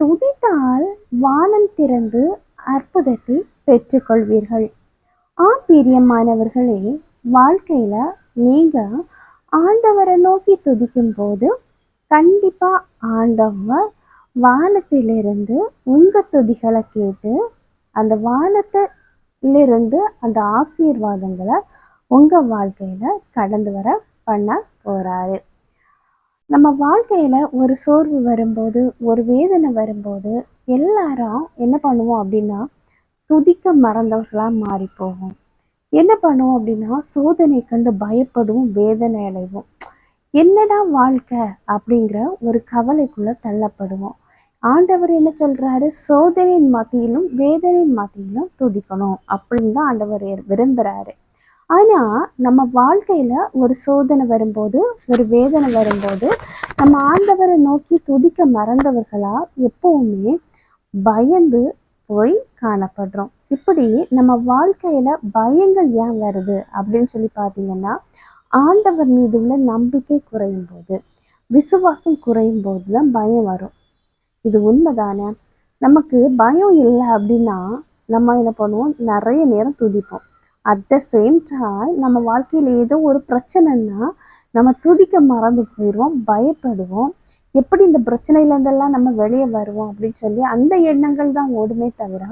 துதித்தால் வானம் திறந்து அற்புதத்தை பெற்றுக்கொள்வீர்கள். ஆ பிரியமானவர்களே வாழ்க்கையில் நீங்கள் ஆண்டவரை நோக்கி துதிக்கும் போது கண்டிப்பாக ஆண்டவர் வானத்திலிருந்து உங்கள் துதிகளை கேட்டு அந்த வானத்திலிருந்து அந்த ஆசீர்வாதங்களை உங்கள் வாழ்க்கையில் கடந்து வர பண்ண போகிறாரு நம்ம வாழ்க்கையில ஒரு சோர்வு வரும்போது ஒரு வேதனை வரும்போது எல்லாரும் என்ன பண்ணுவோம் அப்படின்னா துதிக்க மறந்தவர்களா மாறி போவோம் என்ன பண்ணுவோம் அப்படின்னா சோதனை கண்டு பயப்படுவோம் வேதனை அடைவோம். என்னடா வாழ்க்கை அப்படிங்கிற ஒரு கவலைக்குள்ள தள்ளப்படுவோம். ஆண்டவர் என்ன சொல்றாரு? சோதனையின் மத்தியிலும் வேதனையின் மத்தியிலும் துதிக்கணும் அப்படின்னு தான் ஆண்டவர் விரும்புறாரு. ஆனால் நம்ம வாழ்க்கையில் ஒரு சோதனை வரும்போது ஒரு வேதனை வரும்போது நம்ம ஆண்டவரை நோக்கி துதிக்க மறந்தவர்களாக எப்போவுமே பயந்து போய் காணப்படுறோம். இப்படி நம்ம வாழ்க்கையில் பயங்கள் ஏன் வருது அப்படின்னு சொல்லி பார்த்தீங்கன்னா ஆண்டவர் மீது உள்ள நம்பிக்கை குறையும் போது விசுவாசம் குறையும் போது தான் பயம் வரும். இது உண்மைதானே? நமக்கு பயம் இல்லை அப்படின்னா நம்ம என்ன பண்ணுவோம்? நிறைய நேரம் துதிப்போம். அட் த சேம் டைம் நம்ம வாழ்க்கையில் ஏதோ ஒரு பிரச்சனைன்னா நம்ம துதிக்க மறந்து போயிடுவோம் பயப்படுவோம். எப்படி இந்த பிரச்சனையிலேருந்தெல்லாம் நம்ம வெளியே வருவோம் அப்படின்னு சொல்லி அந்த எண்ணங்கள் தான் ஓடுமே தவிர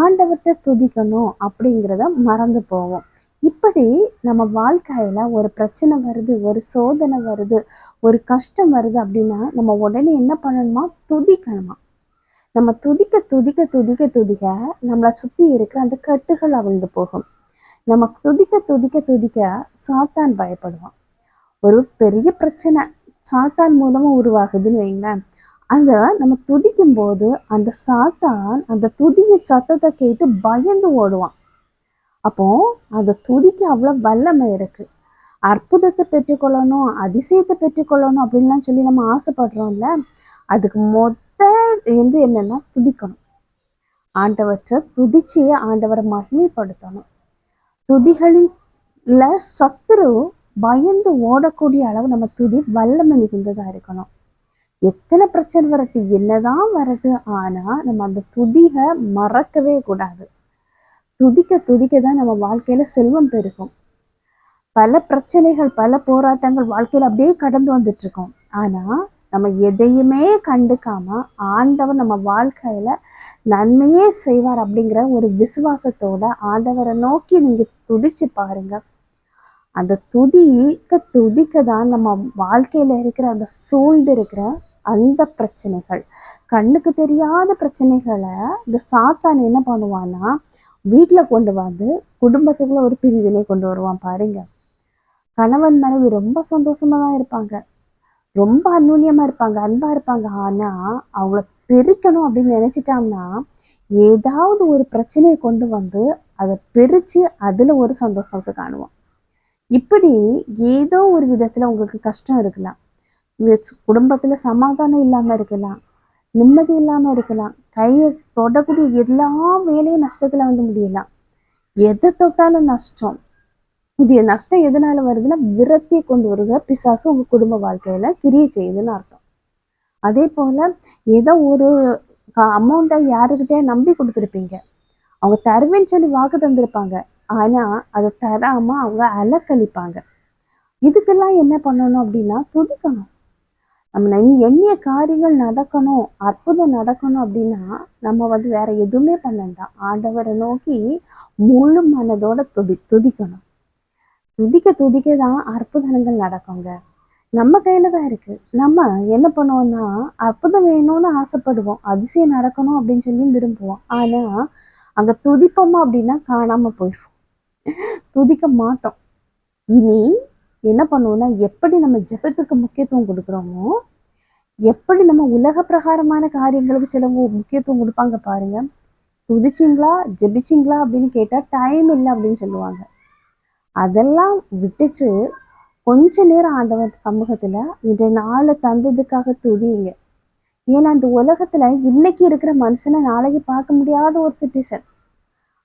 ஆண்டவர்கிட்ட துதிக்கணும் அப்படிங்கிறத மறந்து போவோம். இப்படி நம்ம வாழ்க்கையில் ஒரு பிரச்சனை வருது ஒரு சோதனை வருது ஒரு கஷ்டம் வருது அப்படின்னா நம்ம உடனே என்ன பண்ணணுமா? துதிக்கணுமா? நம்ம துதிக்க துதிக்க துதிக்க துதிக்க நம்மளை சுற்றி இருக்கிற அந்த கட்டுகள் அவிழ்ந்து போகும். நம்ம துதிக்க துதிக்க துதிக்க சாத்தான் பயப்படுவான். ஒரு பெரிய பிரச்சனை சாத்தான் மூலமாக உருவாகுதுன்னு வைங்களேன். அந்த நம்ம துதிக்கும் போது அந்த சாத்தான் அந்த துதிய சத்தத்தை கேட்டு பயந்து ஓடுவான். அப்போ அந்த துதிக்கு அவ்வளோ வல்லமை இருக்கு. அற்புதத்தை பெற்றுக்கொள்ளணும் அதிசயத்தை பெற்றுக்கொள்ளணும் அப்படின்லாம் சொல்லி நம்ம ஆசைப்படுறோம்ல அதுக்கு மொத்த வந்து என்னென்னா துதிக்கணும். ஆண்டவற்றை துதிச்சு ஆண்டவரை மகிமைப்படுத்தணும். துதிகளில் சத்துரு பயந்து ஓடக்கூடிய அளவு நம்ம துதி வல்லமை மிகுந்ததா இருக்கணும். எத்தனை பிரச்சனை வரட்டு என்னதான் வரட்டு ஆனா நம்ம அந்த துதியை மறக்கவே கூடாது. துதிக்க துதிக்க தான் நம்ம வாழ்க்கையில செல்வம் பெருகும். பல பிரச்சனைகள் பல போராட்டங்கள் வாழ்க்கையில அப்படியே கடந்து வந்துட்டு இருக்கோம். ஆனா நம்ம எதையுமே கண்டுக்காம ஆண்டவர் நம்ம வாழ்க்கையில நன்மையே செய்வார் அப்படிங்கிற ஒரு விசுவாசத்தோட ஆண்டவரை நோக்கி நீங்க துதிச்சு பாருங்க. அந்த துதிக்க துதிக்க தான் நம்ம வாழ்க்கையில இருக்கிற அந்த சூழ்ந்து இருக்கிற அந்த பிரச்சனைகள். கண்ணுக்கு தெரியாத பிரச்சனைகளை இந்த சாத்தான் என்ன பண்ணுவான்னா வீட்டில் கொண்டு வந்து குடும்பத்துக்குள்ள ஒரு பிரிவினை கொண்டு வருவான் பாருங்க. கணவன் மனைவி ரொம்ப சந்தோஷமா தான் இருப்பாங்க. ரொம்ப அந்நுன்யமா இருப்பாங்க அன்பா இருப்பாங்க. ஆனா அவங்கள பிரிக்கணும் அப்படின்னு நினைச்சிட்டாங்கன்னா ஏதாவது ஒரு பிரச்சனையை கொண்டு வந்து அதை பிரிச்சு அதுல ஒரு சந்தோஷத்தை காணுவோம் இப்படி ஏதோ ஒரு விதத்துல உங்களுக்கு கஷ்டம் இருக்கலாம். குடும்பத்துல சமாதானம் இல்லாம இருக்கலாம் நிம்மதி இல்லாம இருக்கலாம் கையை தொடக்கூடிய எல்லா வேலையும் நஷ்டத்துல வந்து முடியலாம். எதை தொட்டாலும் நஷ்டம். இது நஷ்டம் எதனால வருதுன்னா விரக்தியை கொண்டு வருகிற பிசாசு உங்க குடும்ப வாழ்க்கையில கிரியை செய்யுதுன்னு அர்த்தம். அதே போல ஏதோ ஒரு அமௌண்ட்டை யாருக்கிட்டே நம்பி கொடுத்துருப்பீங்க. அவங்க தருவேன்னு சொல்லி வாக்கு தந்திருப்பாங்க. ஆனா அதை தராம அவங்க அலக்கழிப்பாங்க. இதுக்கெல்லாம் என்ன பண்ணணும் அப்படின்னா துதிக்கணும். நம்ம எண்ணிய காரியங்கள் நடக்கணும் அற்புதம் நடக்கணும் அப்படின்னா நம்ம வந்து வேற எதுவுமே பண்ணண்டாம் ஆண்டவரை நோக்கி முழு மனதோட துதி துதிக்கணும். துதிக்க துதிக்க தான் அற்புதங்கள் நடக்குங்க. நம்ம கையில தான் இருக்கு. நம்ம என்ன பண்ணுவோம்னா அற்புதம் வேணும்னு ஆசைப்படுவோம். அதிசயம் நடக்கணும் அப்படின்னு சொல்லி விரும்புவோம். ஆனா அங்க துதிப்போமா அப்படின்னா காணாம போயிடுவோம். துதிக்க மாட்டோம். இனி என்ன பண்ணுவோம்னா எப்படி நம்ம ஜெபத்துக்கு முக்கியத்துவம் கொடுக்குறோமோ எப்படி நம்ம உலக பிரகாரமான காரியங்களுக்கு சிலவங்க முக்கியத்துவம் கொடுப்பாங்க பாருங்க. துதிச்சிங்களா? ஜெபிச்சிங்களா? அப்படின்னு கேட்டால் டைம் இல்லை அப்படின்னு சொல்லுவாங்க. அதெல்லாம் விட்டுச்சு கொஞ்ச நேரம் ஆண்டவர் சமூகத்தில் இன்றைய நாளை தந்ததுக்காக துதியுங்க. ஏன்னா அந்த உலகத்துல இன்னைக்கு இருக்கிற மனுஷனை நாளைக்கு பார்க்க முடியாத ஒரு சிட்டிசன்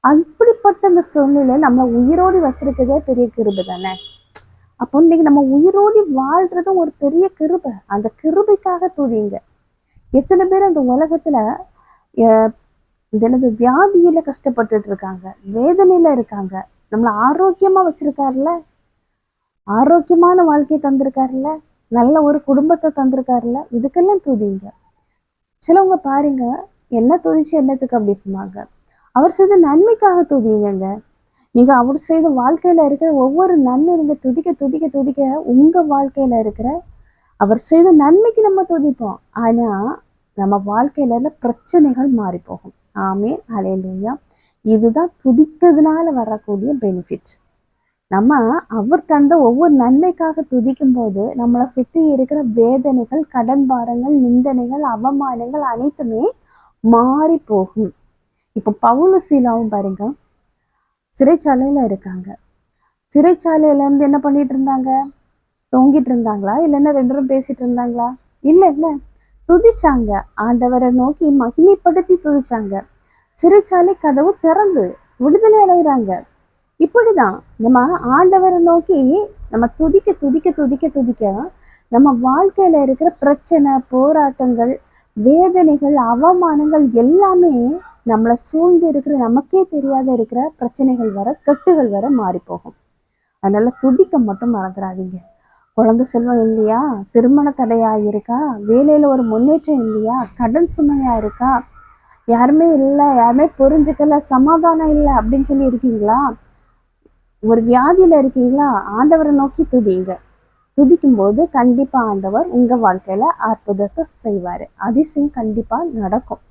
அப்படிப்பட்ட அந்த சூழ்நிலை நம்ம உயிரோடி வச்சிருக்கதே பெரிய கிருபை தானே? அப்போ இன்னைக்கு நம்ம உயிரோடி வாழ்றதும் ஒரு பெரிய கிருபை. அந்த கிருபைக்காக துதியுங்க. எத்தனை பேர் அந்த உலகத்துல அஹ், வியாதியில் வியாதியில கஷ்டப்பட்டுட்டு இருக்காங்க வேதனையில இருக்காங்க நம்மளை ஆரோக்கியமா வச்சிருக்காருல்ல? ஆரோக்கியமான வாழ்க்கையை தந்திருக்காருல்ல? நல்ல ஒரு குடும்பத்தை தந்திருக்காருல்ல? இதுக்கெல்லாம் துதிங்க. சிலவங்க பாருங்க என்ன துதிச்சு என்னத்துக்கு அப்படி சொன்னாங்க அவர் செய்த நன்மைக்காக துதிங்கங்க. நீங்க அவர் செய்த வாழ்க்கையில இருக்கிற ஒவ்வொரு நன்மை நீங்க துதிக்க துதிக்க துதிக்க உங்க வாழ்க்கையில இருக்கிற அவர் செய்த நன்மைக்கு நம்ம துதிப்போம். ஆனா நம்ம வாழ்க்கையில பிரச்சனைகள் மாறி போகும் ஆமே அலையலூயா இதுதான் துதிக்கிறதுனால வரக்கூடிய பெனிஃபிட் நம்ம அவர் தந்த ஒவ்வொரு நன்மைக்காக துதிக்கும் போது நம்மளை சுற்றி இருக்கிற வேதனைகள் கடன் பாரங்கள் நிந்தனைகள் அவமானங்கள் அனைத்துமே மாறி போகும் இப்போ பவுலு சீலாவும் பாருங்க சிறைச்சாலையில இருக்காங்க. சிறைச்சாலையில இருந்து என்ன பண்ணிட்டு இருந்தாங்க? தொங்கிட்டு இருந்தாங்களா? இல்லைன்னா ரெண்டு பேரும் பேசிட்டு இருந்தாங்களா? இல்லை இல்லை. துதிச்சாங்க. ஆண்டவரை நோக்கி மகிமைப்படுத்தி துதிச்சாங்க. சிறைச்சாலை கதவு திறந்து விடுதலை அடைகிறாங்க. இப்படிதான் நம்ம ஆண்டவரை நோக்கி நம்ம துதிக்க துதிக்க துதிக்க துதிக்க நம்ம வாழ்க்கையில இருக்கிற பிரச்சனை போராட்டங்கள் வேதனைகள் அவமானங்கள் எல்லாமே நம்மளை சூழ்ந்து இருக்கிற நமக்கே தெரியாத இருக்கிற பிரச்சனைகள் வர கட்டுகள் வர மாறி போகும் அதனால துதிக்க மட்டும் மறந்துடாதீங்க. குழந்த செல்வம் இல்லையா? திருமண தடையா இருக்கா வேலையில ஒரு முன்னேற்றம் இல்லையா? கடன் சுமையா இருக்கா யாருமே இல்லை யாருமே புரிஞ்சுக்கல சமாதானம் இல்லை அப்படின்னு சொல்லி இருக்கீங்களா? ஒரு வியாதியில இருக்கீங்களா? ஆண்டவரை நோக்கி துதிங்க துதிக்கும் போது கண்டிப்பா ஆண்டவர் உங்க வாழ்க்கையில அற்புதத்தை செய்வாரு. அதிசயம் கண்டிப்பா நடக்கும்.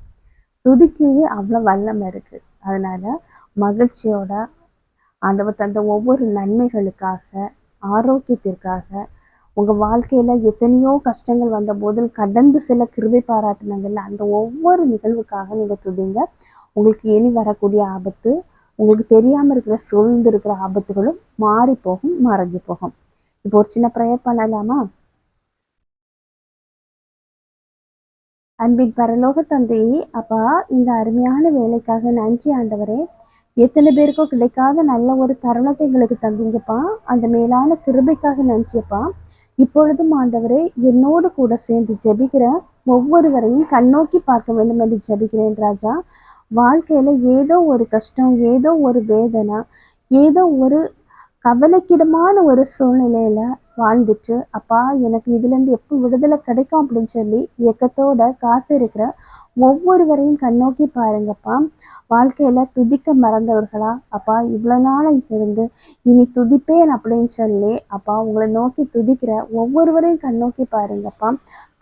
துதிக்கு அவ்வளோ வல்லமை இருக்கு. அதனால மகிழ்ச்சியோட ஆண்டவர் தந்த ஒவ்வொரு நன்மைகளுக்காக ஆரோக்கியத்திற்காக உங்க வாழ்க்கையில எத்தனையோ கஷ்டங்கள் வந்த போதில் கடந்து சில கிருபை பாராட்டினாங்கல்ல அந்த ஒவ்வொரு நிகழ்வுக்காக நீங்கள் துதிங்க. உங்களுக்கு இனி வரக்கூடிய ஆபத்து உங்களுக்கு தெரியாம இருக்கிற சூழ்ந்து இருக்கிற ஆபத்துகளும் மாறி போகும் மறைஞ்சு போகும். இப்போ ஒரு சின்ன ப்ரேயர் பண்ணலாமா? அன்பின் பரலோக தந்தையே அப்பா இந்த அருமையான வேலைக்காக நன்றி ஆண்டவரே. எத்தனை பேருக்கோ கிடைக்காத நல்ல ஒரு தருணத்தை எங்களுக்கு தந்தீங்கப்பா. அந்த மேலான கிருபைக்காக நன்றியப்பா. இப்பொழுதும் ஆண்டவரே என்னோடு கூட சேர்ந்து ஜெபிக்கிற ஒவ்வொருவரையும் கண்ணோக்கி பார்க்க வேண்டும் என்று ஜெபிக்கிறேன் ராஜா. வாழ்க்கையில் ஏதோ ஒரு கஷ்டம் ஏதோ ஒரு வேதனை ஏதோ ஒரு கவலைக்கிடமான ஒரு சூழ்நிலையில் வாழ்ந்துட்டு அப்பா எனக்கு இதுலேருந்து எப்போ விடுதலை கிடைக்கும்? அப்படின்னு சொல்லி இயக்கத்தோட காத்து இருக்கிற ஒவ்வொருவரையும் கண்ணோக்கி பாருங்கப்பா. வாழ்க்கையில் துதிக்க மறந்தவர்களா? அப்பா இவ்வளோ நாளாக இருந்து இனி துதிப்பேன் அப்படின்னு சொல்லி அப்பா உங்களை நோக்கி துதிக்கிற ஒவ்வொருவரையும் கண்ணோக்கி பாருங்கப்பா.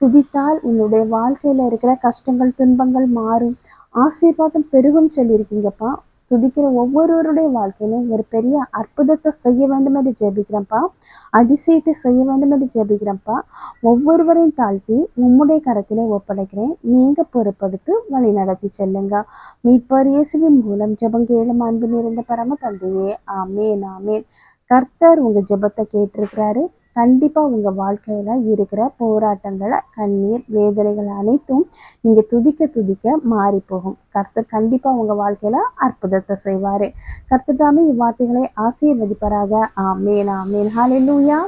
துதித்தால் உன்னுடைய வாழ்க்கையில் இருக்கிற கஷ்டங்கள் துன்பங்கள் மாறும். ஆசீர்வாதம் பெருகும் சொல்லியிருக்கீங்கப்பா. துதிக்கிற ஒவ்வொருவருடைய வாழ்க்கையிலும் ஒரு பெரிய அற்புதத்தை செய்ய வேண்டும் என்று ஜெபிக்கிறப்பா அதிசயத்தை செய்ய வேண்டும் என்று ஜெபிக்கிறப்பா ஒவ்வொருவரையும் தாழ்த்தி உம்முடைய கரத்திலே ஒப்படைக்கிறேன். நீங்க பொறுப்படுத்து வழி நடத்தி செல்லுங்க. மீட்பர் இயேசுவின் மூலம் ஜெபம் கேளும் அன்பு நிறைந்த பரம தந்தையே. ஆமேன் ஆமேன். கர்த்தர் உங்க ஜெபத்தை கேட்டிருக்கிறாரு. கண்டிப்பாக உங்கள் வாழ்க்கையில் இருக்கிற போராட்டங்களை கண்ணீர் வேதனைகள் அனைத்தும் நீங்கள் துதிக்க துதிக்க மாறி போகும் கர்த்தர் கண்டிப்பாக உங்கள் வாழ்க்கையில் அற்புதத்தை செய்வார். கர்த்தர் தாமே இவ்வார்த்தைகளை ஆசீர்வதிப்பாராக. ஆமேன் ஆமேன். லூயா